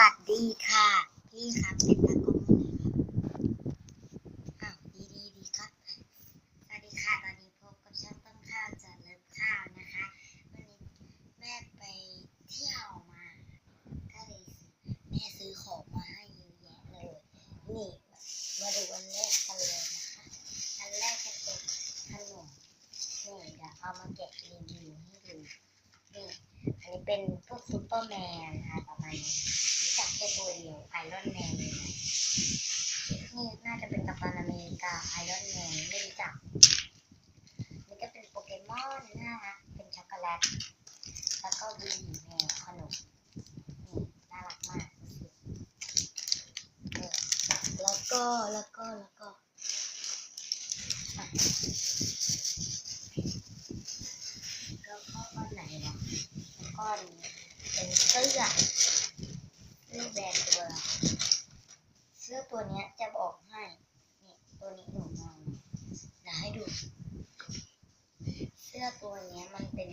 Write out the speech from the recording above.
วัสดีค่ะ พี่ครับเป็นตากล้องน่อยครับอ้าวดีดีดีครับ สวัสดีค่ะ ตอนนี้พบกับช่างต้นข้าวจากเลิฟข้าวนะคะ วันนี้แม่ไปเที่ยวมา ก็เลยแม่ซื้อของมาให้เยอะแยะเลย นี่มาดูอันแรกกันเลยนะคะ อันแรกจะเป็นขนมนี่เดี๋ยวเอามาแกะรีวิวให้ดูนี่อันนี้เป็นพวกซูเปอร์แมนนะคะประมาณนี้ จักแค่ตัวเดียวไอรอนแมนเลยนะนี่น่าจะเป็นกัปตันอเมริกาไอรอนแมนไม่รู้จักนี่ก็เป็นโปเกมอนน่ารักเป็นช็อกโกแลตแล้วก็วีแมวขนมนี่น่ารักมากแล้วก็แล้วก็แล้วก็แล้วก็ก้อนไหนวะแล้วก้อนเป็นเสื้อเสื้อแบรนด์ตัวเสื้อ ตัวเนี้ยจะบอกให้นี่ตัวนี้หนูมองเดี๋ยวให้ดู เสื้อตัวเนี้ยมันเป็น